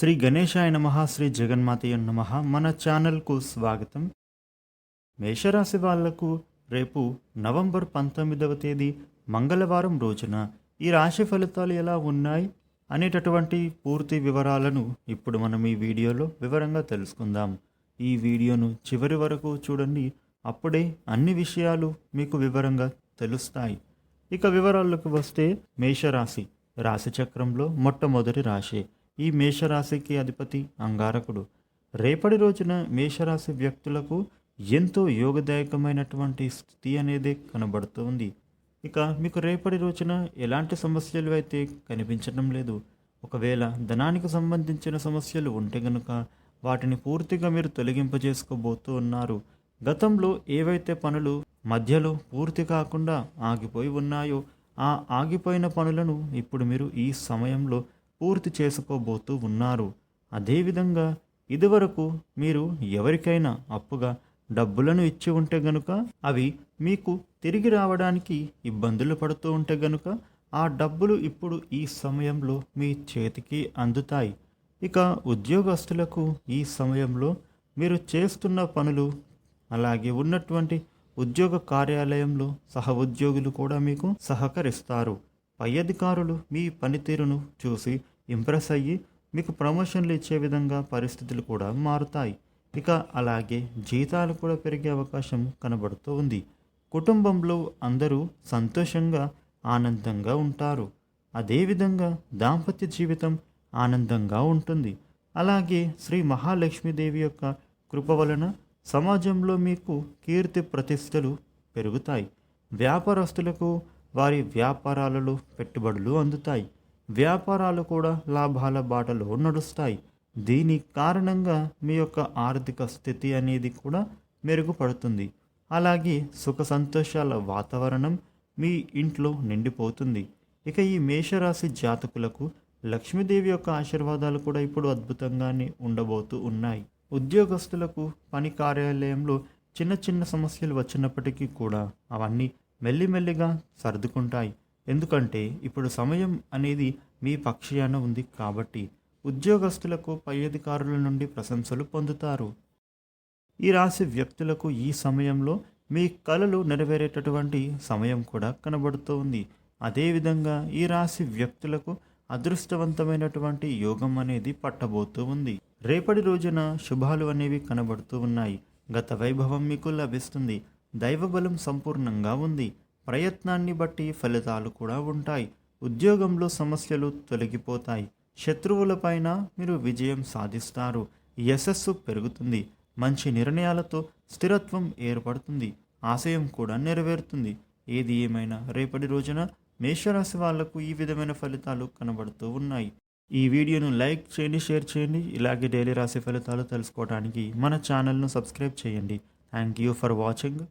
శ్రీ గణేశాయ నమ శ్రీ జగన్మాతయ నమ. మన ఛానల్కు స్వాగతం. మేషరాశి వాళ్ళకు రేపు నవంబర్ పంతొమ్మిదవ తేదీ మంగళవారం రోజున ఈ రాశి ఫలితాలు ఎలా ఉన్నాయి అనేటటువంటి పూర్తి వివరాలను ఇప్పుడు మనం ఈ వీడియోలో వివరంగా తెలుసుకుందాం. ఈ వీడియోను చివరి వరకు చూడండి. అప్పుడే అన్ని విషయాలు మీకు వివరంగా తెలుస్తాయి. ఇక వివరాలకు వస్తే మేషరాశి రాశి చక్రంలో మొట్టమొదటి రాశి. ఈ మేషరాశికి అధిపతి అంగారకుడు. రేపటి రోజున మేషరాశి వ్యక్తులకు ఎంతో యోగదాయకమైనటువంటి స్థితి అనేది కనబడుతుంది ఇక మీకు రేపటి రోజున ఎలాంటి సమస్యలు అయితే కనిపించడం లేదు. ఒకవేళ ధనానికి సంబంధించిన సమస్యలు ఉంటే గనుక వాటిని పూర్తిగా మీరు తొలగింపజేసుకోబోతూ ఉన్నారు. గతంలో ఏవైతే పనులు మధ్యలో పూర్తి కాకుండా ఆగిపోయి ఉన్నాయో ఆ ఆగిపోయిన పనులను ఇప్పుడు మీరు ఈ సమయంలో పూర్తి చేసుకోబోతూ ఉన్నారు. అదేవిధంగా ఇదివరకు మీరు ఎవరికైనా అప్పుగా డబ్బులను ఇచ్చి ఉంటే గనుక అవి మీకు తిరిగి రావడానికి ఇబ్బందులు పడుతూ ఉంటే గనుక ఆ డబ్బులు ఇప్పుడు ఈ సమయంలో మీ చేతికి అందుతాయి. ఇక ఉద్యోగస్తులకు ఈ సమయంలో మీరు చేస్తున్న పనులు అలాగే ఉన్నటువంటి ఉద్యోగ కార్యాలయంలో సహ ఉద్యోగులు కూడా మీకు సహకరిస్తారు. పై అధికారులు మీ పనితీరును చూసి ఇంప్రెస్ అయ్యి మీకు ప్రమోషన్లు ఇచ్చే విధంగా పరిస్థితులు కూడా మారుతాయి. ఇక అలాగే జీతాలు కూడా పెరిగే అవకాశం కనబడుతూ ఉంది. కుటుంబంలో అందరూ సంతోషంగా ఆనందంగా ఉంటారు. అదేవిధంగా దాంపత్య జీవితం ఆనందంగా ఉంటుంది. అలాగే శ్రీ మహాలక్ష్మీదేవి యొక్క కృప వలన సమాజంలో మీకు కీర్తి ప్రతిష్టలు పెరుగుతాయి. వ్యాపారస్తులకు వారి వ్యాపారాలలో పెట్టుబడులు అందుతాయి. వ్యాపారాలు కూడా లాభాల బాటలో నడుస్తాయి. దీని కారణంగా మీ యొక్క ఆర్థిక స్థితి అనేది కూడా మెరుగుపడుతుంది. అలాగే సుఖ సంతోషాల వాతావరణం మీ ఇంట్లో నిండిపోతుంది. ఇక ఈ మేషరాశి జాతకులకు లక్ష్మీదేవి యొక్క ఆశీర్వాదాలు కూడా ఇప్పుడు అద్భుతంగానే ఉండబోతూ ఉన్నాయి. ఉద్యోగస్తులకు పని కార్యాలయంలో చిన్న చిన్న సమస్యలు వచ్చినప్పటికీ కూడా అవన్నీ మెల్లిమెల్లిగా సర్దుకుంటాయి. ఎందుకంటే ఇప్పుడు సమయం అనేది మీ పక్షాన ఉంది కాబట్టి ఉద్యోగస్తులకు పై అధికారుల నుండి ప్రశంసలు పొందుతారు. ఈ రాశి వ్యక్తులకు ఈ సమయంలో మీ కళలు నెరవేరేటటువంటి సమయం కూడా కనబడుతూ ఉంది అదేవిధంగా ఈ రాశి వ్యక్తులకు అదృష్టవంతమైనటువంటి యోగం అనేది పట్టబోతూ ఉంది. రేపటి రోజున శుభాలు అనేవి కనబడుతూ ఉన్నాయి. గత వైభవం మీకు లభిస్తుంది. దైవబలం సంపూర్ణంగా ఉంది. ప్రయత్నాన్ని బట్టి ఫలితాలు కూడా ఉంటాయి. ఉద్యోగంలో సమస్యలు తొలగిపోతాయి. శత్రువులపైన మీరు విజయం సాధిస్తారు. యశస్సు పెరుగుతుంది. మంచి నిర్ణయాలతో స్థిరత్వం ఏర్పడుతుంది. ఆశయం కూడా నెరవేరుతుంది. ఏది ఏమైనా రేపటి రోజున మేషరాశి వాళ్ళకు ఈ విధమైన ఫలితాలు కనబడుతూ ఉన్నాయి. ఈ వీడియోను లైక్ చేయండి షేర్ చేయండి. ఇలాగే డైలీ రాశి ఫలితాలు తెలుసుకోవడానికి మన ఛానల్ను సబ్స్క్రైబ్ చేయండి. Thank you for watching.